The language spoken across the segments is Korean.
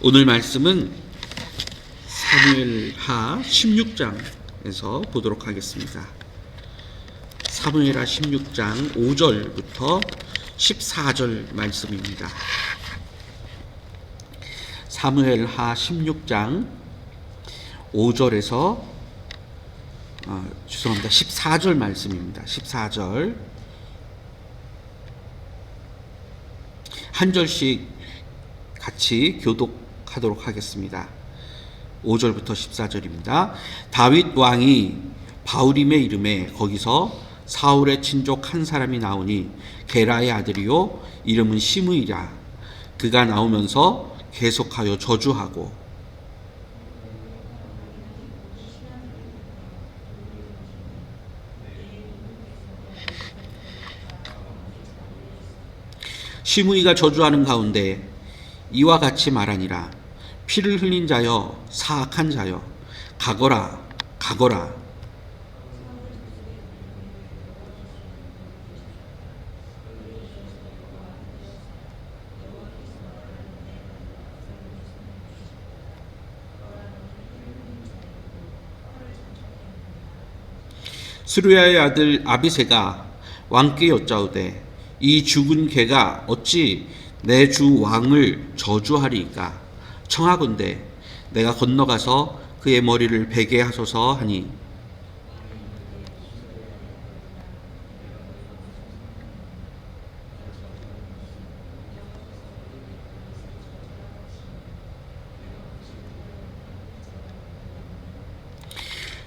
오늘 말씀은 사무엘하 16장에서 보도록 하겠습니다. 사무엘하 16장 5절부터 14절 말씀입니다. 사무엘하 16장 5절에서 어, 죄송합니다. 14절 말씀입니다. 14절 한 절씩 같이 교독 하도록 하겠습니다. 5절부터 14절입니다. 다윗 왕이 바울임의 이름에 거기서 사울의 친족 한 사람이 나오니 게라의 아들이요 이름은 시므이라 그가 나오면서 계속하여 저주하고 시므이가 저주하는 가운데 이와 같이 말하니라 피를 흘린 자여 사악한 자여 가거라 가거라. 스루야의 아들 아비세가 왕께 여짜오되 이 죽은 개가 어찌 내 주 왕을 저주하리이까 청하건대 내가 건너가서 그의 머리를 베게 하소서 하니.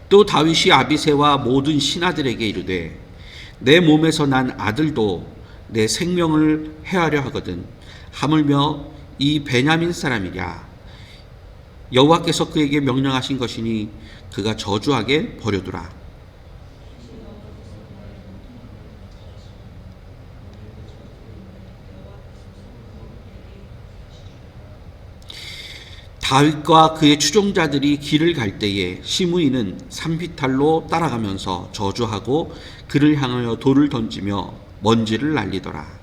또 다윗이 아비세와 모든 신하들에게 이르되 내 몸에서 난 아들도 내 생명을 해하려 하거든 하물며 이 베냐민 사람이랴 여호와께서 그에게 명령하신 것이니 그가 저주하게 버려두라 다윗과 그의 추종자들이 길을 갈 때에 시므이는 산비탈로 따라가면서 저주하고 그를 향하여 돌을 던지며 먼지를 날리더라.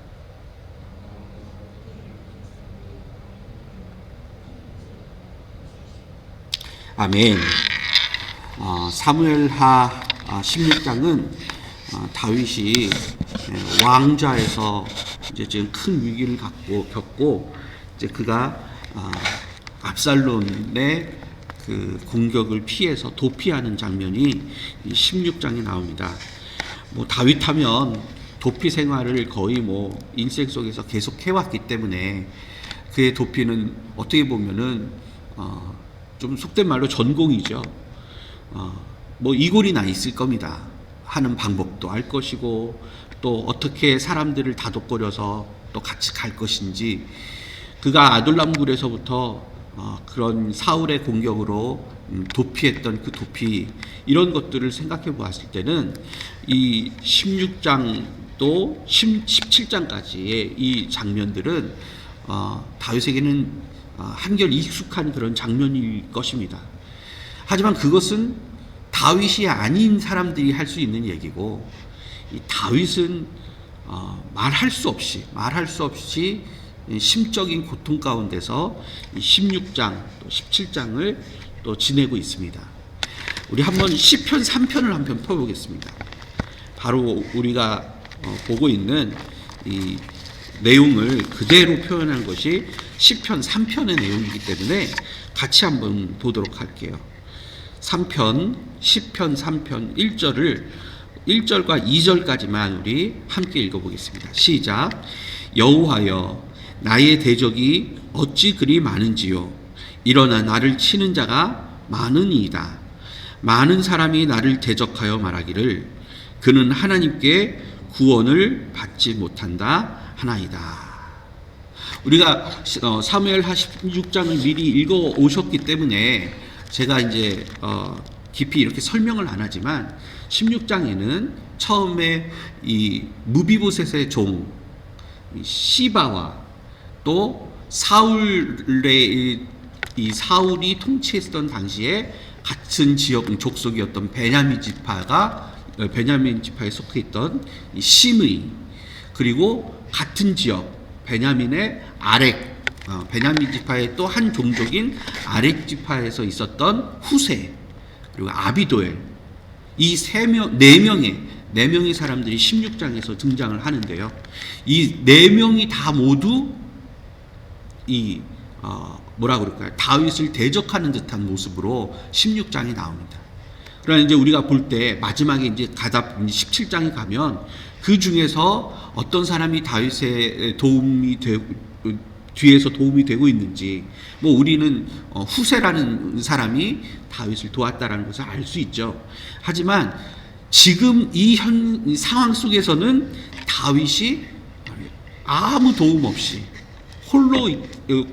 아멘. 어, 사무엘하 16장은 어, 다윗이 예, 왕좌에서 이제 지금 큰 위기를 갖고 겪고 이제 그가 어, 압살롬의 그 공격을 피해서 도피하는 장면이 이 16장에 나옵니다. 뭐 다윗 하면 도피 생활을 거의 뭐 인생 속에서 계속 해왔기 때문에 그의 도피는 어떻게 보면은 어, 좀 속된 말로 전공이죠. 어, 뭐 이골이 나 있을 겁니다. 하는 방법도 알 것이고 또 어떻게 사람들을 다독거려서 또 같이 갈 것인지 그가 아둘람굴에서부터 어, 그런 사울의 공격으로 음, 도피했던 그 도피 이런 것들을 생각해 보았을 때는 이 16장 또 17장까지의 이 장면들은 어, 다윗에게는 어, 한결 익숙한 그런 장면일 것입니다. 하지만 그것은 다윗이 아닌 사람들이 할 수 있는 얘기고 이 다윗은 어, 말할 수 없이 말할 수 없이 심적인 고통 가운데서 16장 또 17장을 또 지내고 있습니다. 우리 한번 시편 3편을 한 편 펴보겠습니다. 바로 우리가 어, 보고 있는 이 내용을 그대로 표현한 것이 시편 3편의 내용이기 때문에 같이 한번 보도록 할게요. 3편, 10편 3편 1절을 1절과 2절까지만 우리 함께 읽어보겠습니다. 시작. 여호와여 나의 대적이 어찌 그리 많은지요. 일어나 나를 치는 자가 많으니이다. 많은 사람이 나를 대적하여 말하기를 그는 하나님께 구원을 받지 못한다 하나이다. 우리가 어, 사무엘 하 16장을 미리 읽어 오셨기 때문에 제가 이제 어, 깊이 이렇게 설명을 안 하지만 16장에는 처음에 이 무비보셋의 종 시바와 또 사울의 이 사울이 통치했던 당시에 같은 지역 족속이었던 베냐민 지파가 어, 베냐민 지파에 속해 있던 이 심의 그리고 같은 지역 베냐민의 아렉 어, 베냐민 지파의 또 한 종족인 아렉 지파에서 있었던 후세 그리고 아비도엘 이 세 명, 네 명의 네 명의 사람들이 16장에서 등장을 하는데요. 이 네 명이 다 모두 이 어, 뭐라 그럴까요? 다윗을 대적하는 듯한 모습으로 16장이 나옵니다. 그러나 이제 우리가 볼 때 마지막에 이제 가다 17장에 가면 그 중에서 어떤 사람이 다윗의 도움이 되고 뒤에서 도움이 되고 있는지 뭐 우리는 어, 후세라는 사람이 다윗을 도왔다라는 것을 알 수 있죠. 하지만 지금 이 현 상황 속에서는 다윗이 아무 도움 없이 홀로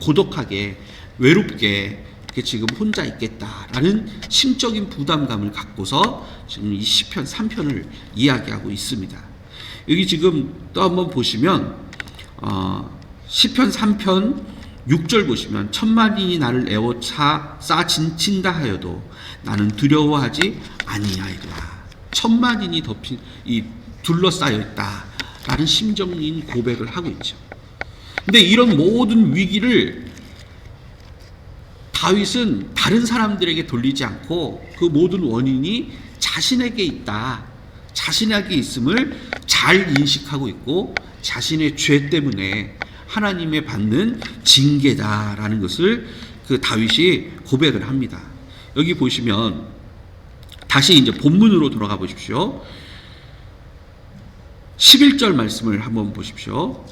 고독하게 외롭게 지금 혼자 있겠다라는 심적인 부담감을 갖고서 지금 이 시편 3편을 이야기하고 있습니다. 여기 지금 또 한번 보시면 어, 시편 3편 6절 보시면 천만인이 나를 에워차 싸 진친다 하여도 나는 두려워하지 아니하리라. 천만인이 덮인 이 둘러싸여 있다라는 심정인 고백을 하고 있죠. 근데 이런 모든 위기를 다윗은 다른 사람들에게 돌리지 않고 그 모든 원인이 자신에게 있다. 자신에게 있음을 잘 인식하고 있고 자신의 죄 때문에 하나님의 받는 징계다라는 것을 그 다윗이 고백을 합니다. 여기 보시면 다시 이제 본문으로 돌아가 보십시오. 11절 말씀을 한번 보십시오.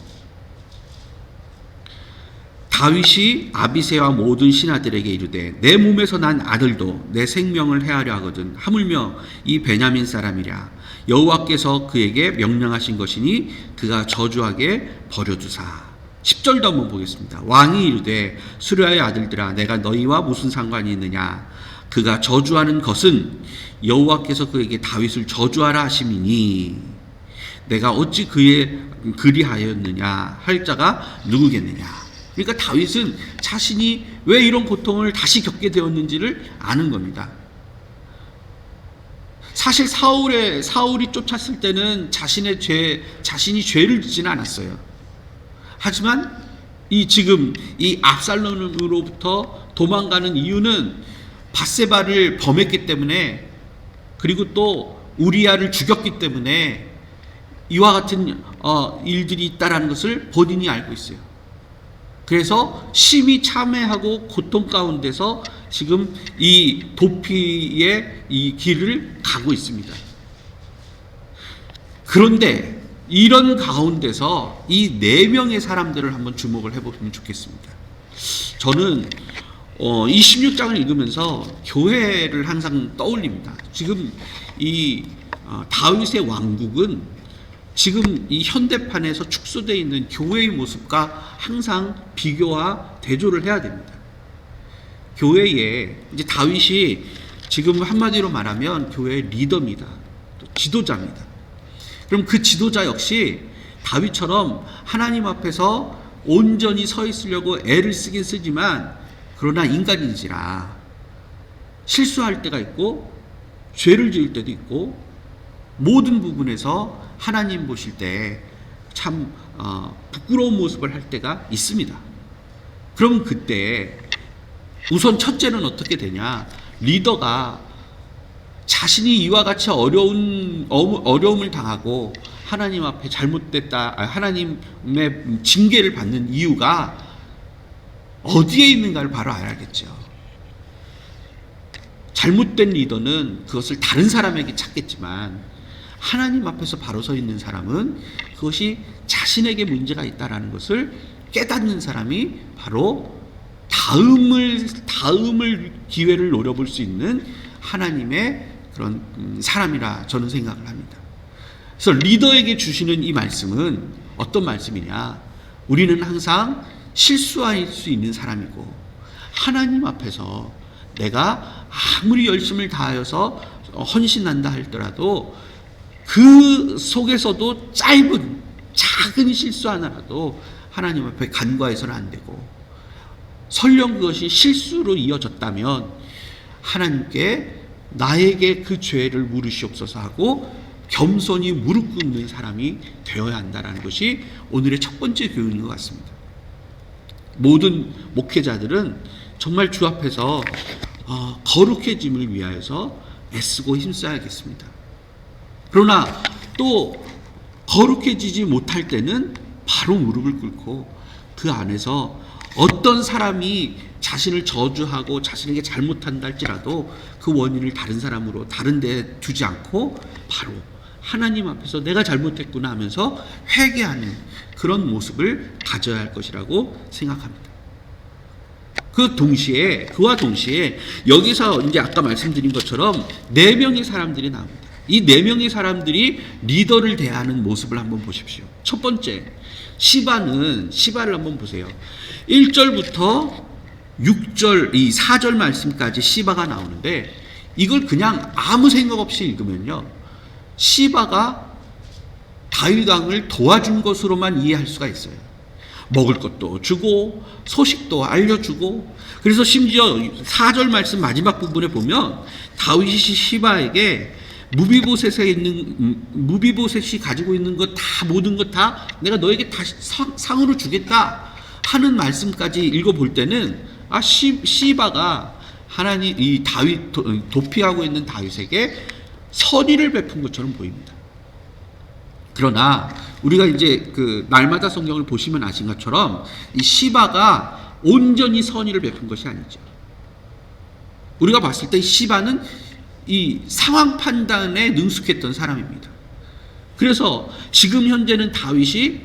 다윗이 아비세와 모든 신하들에게 이르되 내 몸에서 난 아들도 내 생명을 해하려 하거든 하물며 이 베냐민 사람이랴 여호와께서 그에게 명령하신 것이니 그가 저주하게 버려두사 10절도 한번 보겠습니다. 왕이 이르되 수르야의 아들들아 내가 너희와 무슨 상관이 있느냐 그가 저주하는 것은 여호와께서 그에게 다윗을 저주하라 하심이니 내가 어찌 그의 그리하였느냐 할 자가 누구겠느냐 그러니까 다윗은 자신이 왜 이런 고통을 다시 겪게 되었는지를 아는 겁니다. 사실 사울의 사울이 쫓았을 때는 자신의 죄 자신이 죄를 짓지는 않았어요. 하지만 이 지금 이 압살롬으로부터 도망가는 이유는 바세바를 범했기 때문에 그리고 또 우리아를 죽였기 때문에 이와 같은 어, 일들이 있다라는 것을 본인이 알고 있어요. 그래서 심히 참회하고 고통 가운데서 지금 이 도피의 이 길을 가고 있습니다. 그런데 이런 가운데서 이 네 명의 사람들을 한번 주목을 해보면 좋겠습니다. 저는 어, 이 16장을 읽으면서 교회를 항상 떠올립니다. 지금 이 어, 다윗의 왕국은 지금 이 현대판에서 축소되어 있는 교회의 모습과 항상 비교와 대조를 해야 됩니다. 교회에 이제 다윗이 지금 한마디로 말하면 교회의 리더입니다. 또 지도자입니다. 그럼 그 지도자 역시 다윗처럼 하나님 앞에서 온전히 서 있으려고 애를 쓰긴 쓰지만 그러나 인간인지라 실수할 때가 있고 죄를 지을 때도 있고 모든 부분에서 하나님 보실 때참 어, 부끄러운 모습을 할 때가 있습니다. 그럼 그때 우선 첫째는 어떻게 되냐? 리더가 자신이 이와 같이 어려운 어려움을 당하고 하나님 앞에 잘못됐다, 아, 하나님의 징계를 받는 이유가 어디에 있는가를 바로 알아야겠죠. 잘못된 리더는 그것을 다른 사람에게 찾겠지만 하나님 앞에서 바로 서 있는 사람은 그것이 자신에게 문제가 있다라는 것을 깨닫는 사람이 바로 다음을 다음을 기회를 노려볼 수 있는 하나님의 그런 음, 사람이라 저는 생각을 합니다. 그래서 리더에게 주시는 이 말씀은 어떤 말씀이냐? 우리는 항상 실수할 수 있는 사람이고 하나님 앞에서 내가 아무리 열심을 다하여서 헌신한다 할더라도 그 속에서도 짧은 작은 실수 하나라도 하나님 앞에 간과해서는 안 되고 설령 그것이 실수로 이어졌다면 하나님께 나에게 그 죄를 물으시옵소서 하고 겸손히 무릎 꿇는 사람이 되어야 한다는 것이 오늘의 첫 번째 교훈인 것 같습니다. 모든 목회자들은 정말 주 앞에서 어, 거룩해짐을 위하여서 애쓰고 힘써야겠습니다. 그러나 또 거룩해지지 못할 때는 바로 무릎을 꿇고 그 안에서 어떤 사람이 자신을 저주하고 자신에게 잘못한다 할지라도 그 원인을 다른 사람으로 다른 데 두지 않고 바로 하나님 앞에서 내가 잘못했구나 하면서 회개하는 그런 모습을 가져야 할 것이라고 생각합니다. 그 동시에 그와 동시에 여기서 이제 아까 말씀드린 것처럼 네 명의 사람들이 나옵니다. 이 네 명의 사람들이 리더를 대하는 모습을 한번 보십시오. 첫 번째 시바는 시바를 한번 보세요. 1절부터 6절 이 4절 말씀까지 시바가 나오는데 이걸 그냥 아무 생각 없이 읽으면요. 시바가 다윗 왕을 도와준 것으로만 이해할 수가 있어요. 먹을 것도 주고 소식도 알려주고 그래서 심지어 4절 말씀 마지막 부분에 보면 다윗이 시바에게 무비보셋에 있는 음, 무비보셋이 가지고 있는 것 다 모든 것 다 내가 너에게 다시 상, 상으로 주겠다 하는 말씀까지 읽어 볼 때는 아 시, 시바가 하나님 이 다윗 도, 도피하고 있는 다윗에게 선의를 베푼 것처럼 보입니다. 그러나 우리가 이제 그 날마다 성경을 보시면 아신 것처럼 이 시바가 온전히 선의를 베푼 것이 아니죠. 우리가 봤을 때 시바는 이 상황 판단에 능숙했던 사람입니다. 그래서 지금 현재는 다윗이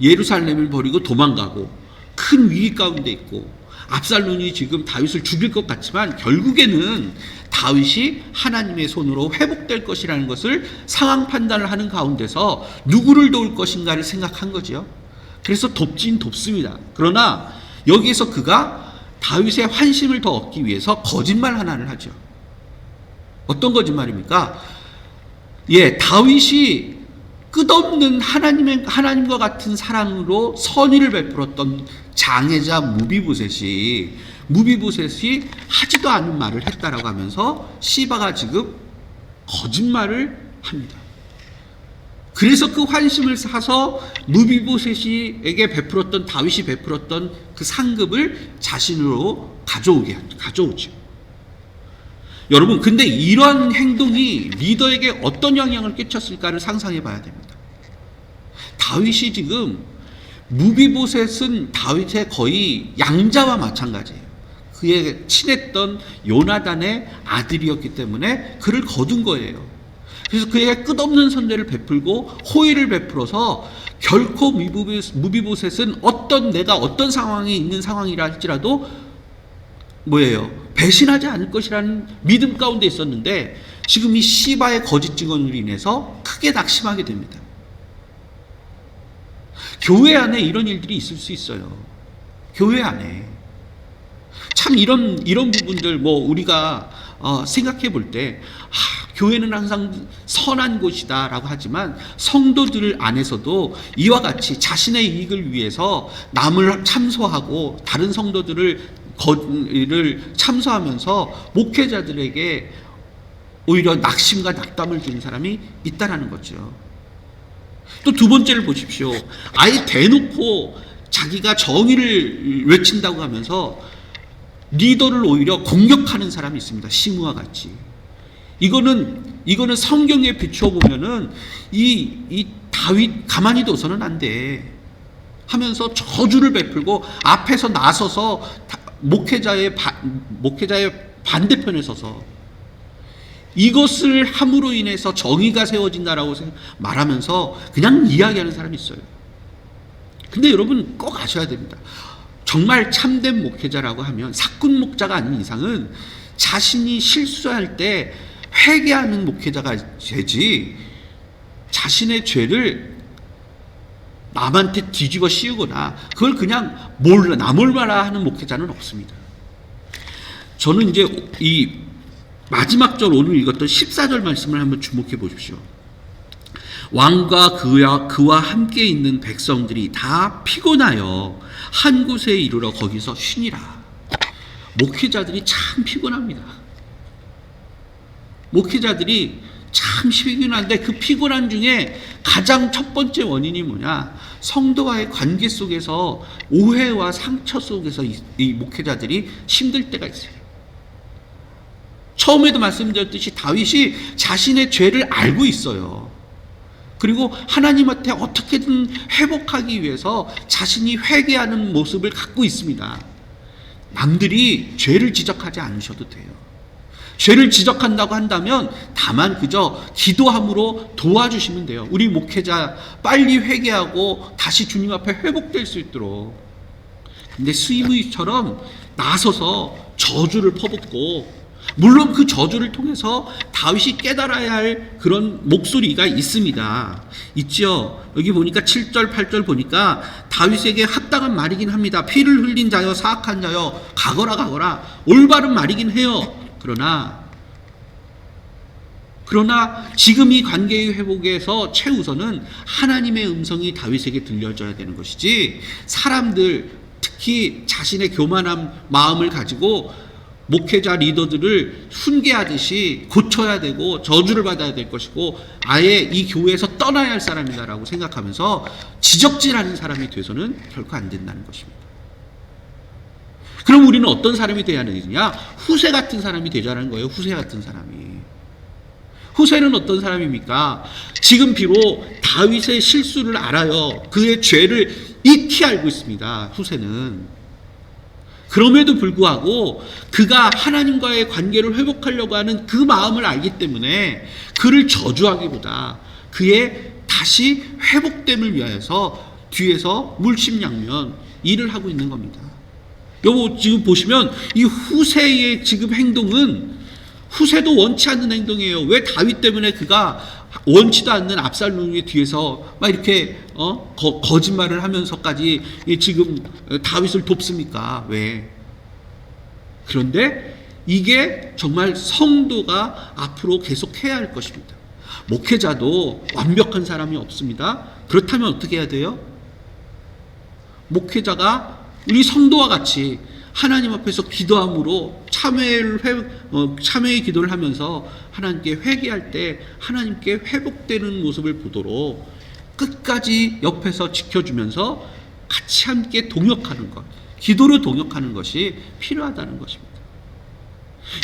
예루살렘을 버리고 도망가고 큰 위기 가운데 있고 압살론이 지금 다윗을 죽일 것 같지만 결국에는 다윗이 하나님의 손으로 회복될 것이라는 것을 상황 판단을 하는 가운데서 누구를 도울 것인가를 생각한 거지요. 그래서 돕진 돕습니다. 그러나 여기에서 그가 다윗의 환심을 더 얻기 위해서 거짓말 하나를 하죠. 어떤 거짓말입니까? 예, 다윗이 끝없는 하나님의 하나님과 같은 사랑으로 선의를 베풀었던 장애자 무비보셋이 무비보셋이 하지도 않은 말을 했다라고 하면서 시바가 지금 거짓말을 합니다. 그래서 그 환심을 사서 무비보셋이에게 베풀었던 다윗이 베풀었던 그 상급을 자신으로 가져오게 가져오죠. 여러분, 근데 이런 행동이 리더에게 어떤 영향을 끼쳤을까를 상상해 봐야 됩니다. 다윗이 지금 무비보셋은 다윗의 거의 양자와 마찬가지예요. 그의 친했던 요나단의 아들이었기 때문에 그를 거둔 거예요. 그래서 그에게 끝없는 선례를 베풀고 호의를 베풀어서 결코 무비보셋은 어떤 내가 어떤 상황에 있는 상황이라 할지라도 뭐예요? 배신하지 않을 것이라는 믿음 가운데 있었는데 지금 이 시바의 거짓 증언으로 인해서 크게 낙심하게 됩니다. 교회 안에 이런 일들이 있을 수 있어요. 교회 안에 참 이런 이런 부분들 뭐 우리가 어, 생각해 볼 때 아, 교회는 항상 선한 곳이다라고 하지만 성도들 안에서도 이와 같이 자신의 이익을 위해서 남을 참소하고 다른 성도들을 거를 참소하면서 목회자들에게 오히려 낙심과 낙담을 주는 사람이 있다라는 거죠. 또 두 번째를 보십시오. 아예 대놓고 자기가 정의를 외친다고 하면서 리더를 오히려 공격하는 사람이 있습니다. 시무와 같이. 이거는 이거는 성경에 비추어 보면은 이, 이 다윗 가만히 둬서는 안 돼. 하면서 저주를 베풀고 앞에서 나서서 목회자의 바, 목회자의 반대편에 서서 이것을 함으로 인해서 정의가 세워진다라고 말하면서 그냥 이야기하는 사람이 있어요. 근데 여러분 꼭 아셔야 됩니다. 정말 참된 목회자라고 하면 사꾼 목자가 아닌 이상은 자신이 실수할 때 회개하는 목회자가 되지 자신의 죄를 남한테 뒤집어 씌우거나 그걸 그냥 몰라 나몰라라 하는 목회자는 없습니다. 저는 이제 이 마지막 절 오늘 읽었던 14절 말씀을 한번 주목해 보십시오. 왕과 그와, 그와 함께 있는 백성들이 다 피곤하여 한 곳에 이르러 거기서 쉬니라. 목회자들이 참 피곤합니다. 목회자들이 참 피곤한데 그 피곤한 중에 가장 첫 번째 원인이 뭐냐? 성도와의 관계 속에서 오해와 상처 속에서 이, 이 목회자들이 힘들 때가 있어요. 처음에도 말씀드렸듯이 다윗이 자신의 죄를 알고 있어요. 그리고 하나님한테 어떻게든 회복하기 위해서 자신이 회개하는 모습을 갖고 있습니다. 남들이 죄를 지적하지 않으셔도 돼요. 죄를 지적한다고 한다면 다만 그저 기도함으로 도와주시면 돼요. 우리 목회자 빨리 회개하고 다시 주님 앞에 회복될 수 있도록. 근데 스이브이처럼 나서서 저주를 퍼붓고 물론 그 저주를 통해서 다윗이 깨달아야 할 그런 목소리가 있습니다. 있죠. 여기 보니까 7절, 8절 보니까 다윗에게 합당한 말이긴 합니다. 피를 흘린 자여, 사악한 자여, 가거라, 가거라. 올바른 말이긴 해요. 그러나, 그러나 지금 이 관계의 회복에서 최우선은 하나님의 음성이 다윗에게 들려져야 되는 것이지, 사람들, 특히 자신의 교만한 마음을 가지고 목회자 리더들을 훈계하듯이 고쳐야 되고 저주를 받아야 될 것이고 아예 이 교회에서 떠나야 할 사람이다라고 생각하면서 지적질하는 사람이 돼서는 결코 안 된다는 것입니다. 그럼 우리는 어떤 사람이 되어야 되느냐? 후세 같은 사람이 되자는 거예요. 후세 같은 사람이. 후세는 어떤 사람입니까? 지금 비록 다윗의 실수를 알아요. 그의 죄를 익히 알고 있습니다. 후세는. 그럼에도 불구하고 그가 하나님과의 관계를 회복하려고 하는 그 마음을 알기 때문에 그를 저주하기보다 그의 다시 회복됨을 위하여서 뒤에서 물심양면 일을 하고 있는 겁니다. 여보 지금 보시면 이 후세의 지금 행동은 후세도 원치 않는 행동이에요. 왜 다윗 때문에 그가 원치도 않는 압살롬의 뒤에서 막 이렇게 어? 거, 거짓말을 하면서까지 이 지금 다윗을 돕습니까? 왜? 그런데 이게 정말 성도가 앞으로 계속 해야 할 것입니다. 목회자도 완벽한 사람이 없습니다. 그렇다면 어떻게 해야 돼요? 목회자가 우리 성도와 같이 하나님 앞에서 기도함으로 참회를 회, 어, 참회의 기도를 하면서 하나님께 회개할 때 하나님께 회복되는 모습을 보도록 끝까지 옆에서 지켜주면서 같이 함께 동역하는 것, 기도로 동역하는 것이 필요하다는 것입니다.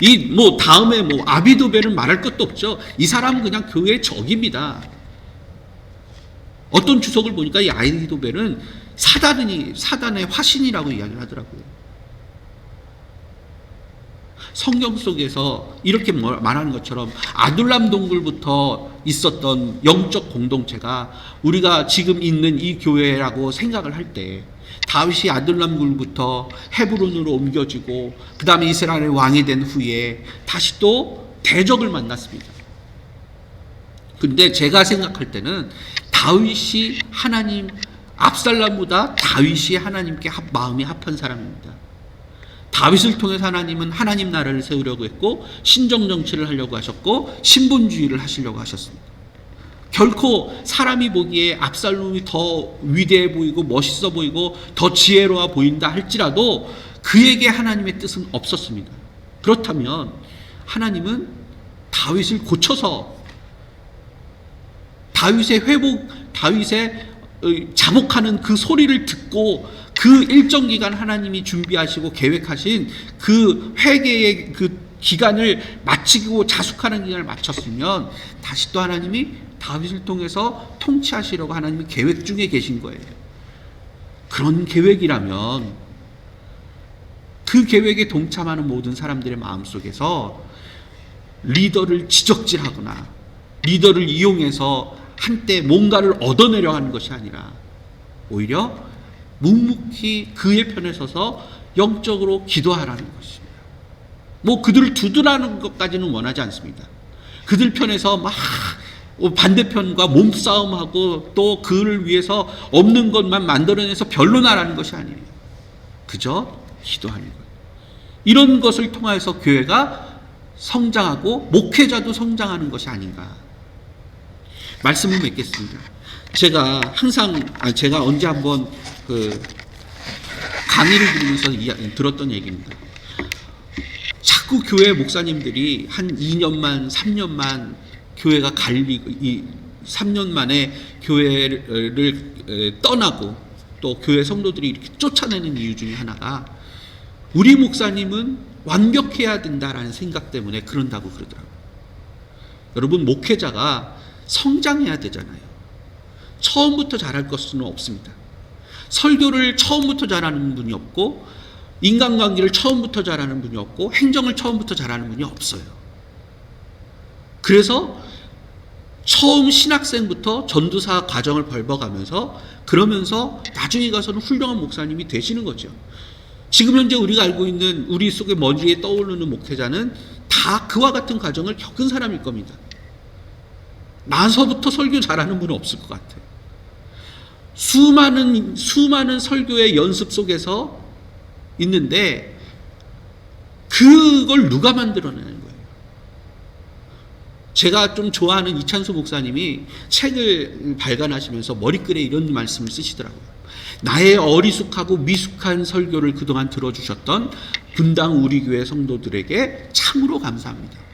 이 뭐 다음에 뭐 아비도벨은 말할 것도 없죠. 이 사람은 그냥 교회의 적입니다. 어떤 주석을 보니까 이 아이도벨은 사단이 사단의 화신이라고 이야기를 하더라고요. 성경 속에서 이렇게 뭐 말하는 것처럼 아둘람 동굴부터 있었던 영적 공동체가 우리가 지금 있는 이 교회라고 생각을 할 때 다윗이 아둘람 굴부터 헤브론으로 옮겨지고 그 다음에 이스라엘의 왕이 된 후에 다시 또 대적을 만났습니다. 근데 제가 생각할 때는 다윗이 하나님 압살람보다 다윗이 하나님께 합, 마음이 합한 사람입니다. 다윗을 통해서 하나님은 하나님 나라를 세우려고 했고 신정 정치를 하려고 하셨고 신분주의를 하시려고 하셨습니다. 결코 사람이 보기에 압살롬이 더 위대해 보이고 멋있어 보이고 더 지혜로워 보인다 할지라도 그에게 하나님의 뜻은 없었습니다. 그렇다면 하나님은 다윗을 고쳐서 다윗의 회복, 다윗의 어, 자복하는 그 소리를 듣고 그 일정 기간 하나님이 준비하시고 계획하신 그 회개의 그 기간을 마치고 자숙하는 기간을 마쳤으면 다시 또 하나님이 다윗을 통해서 통치하시려고 하나님이 계획 중에 계신 거예요. 그런 계획이라면 그 계획에 동참하는 모든 사람들의 마음 속에서 리더를 지적질하거나 리더를 이용해서 한때 뭔가를 얻어내려 하는 것이 아니라 오히려 묵묵히 그의 편에 서서 영적으로 기도하라는 것입니다. 뭐 그들을 두드라는 것까지는 원하지 않습니다. 그들 편에서 막 반대편과 몸싸움하고 또 그를 위해서 없는 것만 만들어내서 변론하라는 것이 아니에요. 그저 기도하는 것. 이런 것을 통하여서 교회가 성장하고 목회자도 성장하는 것이 아닌가. 말씀을 맺겠습니다. 제가 항상 아, 제가 언제 한번 그 강의를 들으면서 들었던 얘기입니다. 자꾸 교회 목사님들이 한 2년만 3년만 교회가 갈리고 이 3년 만에 교회를 에, 떠나고 또 교회 성도들이 이렇게 쫓아내는 이유 중에 하나가 우리 목사님은 완벽해야 된다라는 생각 때문에 그런다고 그러더라고요. 여러분 목회자가 성장해야 되잖아요. 처음부터 잘할 것은 없습니다. 설교를 처음부터 잘하는 분이 없고 인간관계를 처음부터 잘하는 분이 없고 행정을 처음부터 잘하는 분이 없어요. 그래서 처음 신학생부터 전도사 과정을 밟아가면서 그러면서 나중에 가서는 훌륭한 목사님이 되시는 거죠. 지금 현재 우리가 알고 있는 우리 속에 머리에 떠오르는 목회자는 다 그와 같은 과정을 겪은 사람일 겁니다. 나서부터 설교 잘하는 분은 없을 것 같아요. 수많은 수많은 설교의 연습 속에서 있는데 그걸 누가 만들어내는 거예요? 제가 좀 좋아하는 이찬수 목사님이 책을 발간하시면서 머리글에 이런 말씀을 쓰시더라고요. 나의 어리숙하고 미숙한 설교를 그동안 들어주셨던 분당 우리 교회 성도들에게 참으로 감사합니다.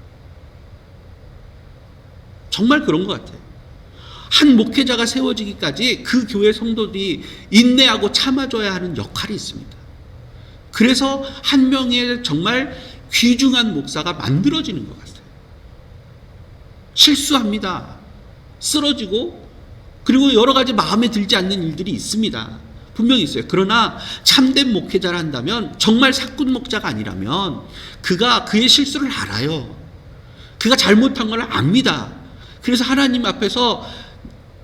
정말 그런 것 같아요. 한 목회자가 세워지기까지 그 교회 성도들이 인내하고 참아줘야 하는 역할이 있습니다. 그래서 한 명의 정말 귀중한 목사가 만들어지는 것 같아요. 실수합니다. 쓰러지고 그리고 여러 가지 마음에 들지 않는 일들이 있습니다. 분명히 있어요. 그러나 참된 목회자를 한다면 정말 사꾼 목자가 아니라면 그가 그의 실수를 알아요. 그가 잘못한 걸 압니다. 그래서 하나님 앞에서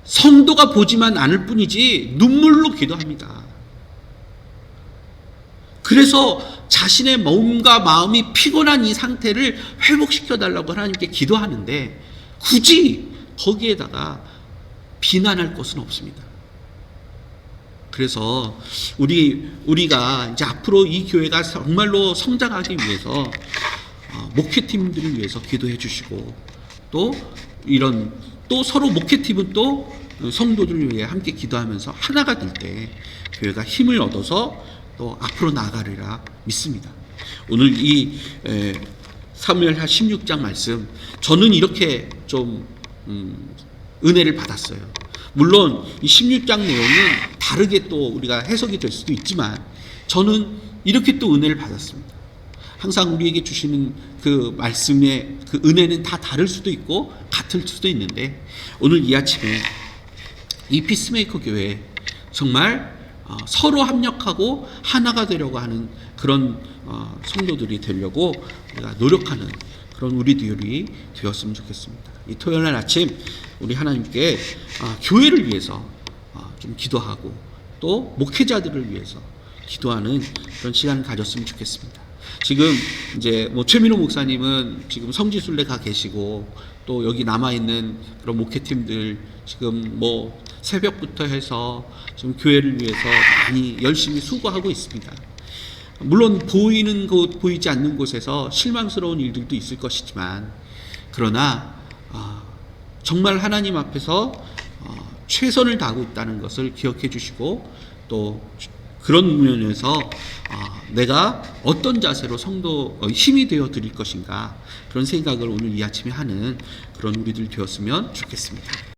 성도가 보지만 않을 뿐이지 눈물로 기도합니다. 그래서 자신의 몸과 마음이 피곤한 이 상태를 회복시켜 달라고 하나님께 기도하는데 굳이 거기에다가 비난할 것은 없습니다. 그래서 우리 우리가 이제 앞으로 이 교회가 정말로 성장하기 위해서 어, 목회팀들을 위해서 기도해 주시고 또 이런 또 서로 목회팀은 또 성도들을 위해 함께 기도하면서 하나가 될 때 교회가 힘을 얻어서 또 앞으로 나아가리라 믿습니다. 오늘 이 에, 사무엘하 16장 말씀 저는 이렇게 좀 음, 은혜를 받았어요. 물론 이 16장 내용은 다르게 또 우리가 해석이 될 수도 있지만 저는 이렇게 또 은혜를 받았습니다. 항상 우리에게 주시는 그 말씀의 그 은혜는 다 다를 수도 있고 같을 수도 있는데 오늘 이 아침에 이 피스메이커 교회 정말 어, 서로 합력하고 하나가 되려고 하는 그런 어, 성도들이 되려고 우리가 노력하는 그런 우리들이 되었으면 좋겠습니다. 이 토요일 날 아침 우리 하나님께 아, 교회를 위해서 아, 좀 기도하고 또 목회자들을 위해서 기도하는 그런 시간을 가졌으면 좋겠습니다. 지금 이제 뭐 최민호 목사님은 지금 성지순례 가 계시고 또 여기 남아 있는 그런 목회팀들 지금 뭐 새벽부터 해서 지금 교회를 위해서 많이 열심히 수고하고 있습니다. 물론 보이는 곳 보이지 않는 곳에서 실망스러운 일들도 있을 것이지만 그러나 아, 정말 하나님 앞에서 어, 최선을 다하고 있다는 것을 기억해 주시고 또 그런 면에서 아, 내가 어떤 자세로 성도 어, 힘이 되어 드릴 것인가 그런 생각을 오늘 이 아침에 하는 그런 우리들 되었으면 좋겠습니다.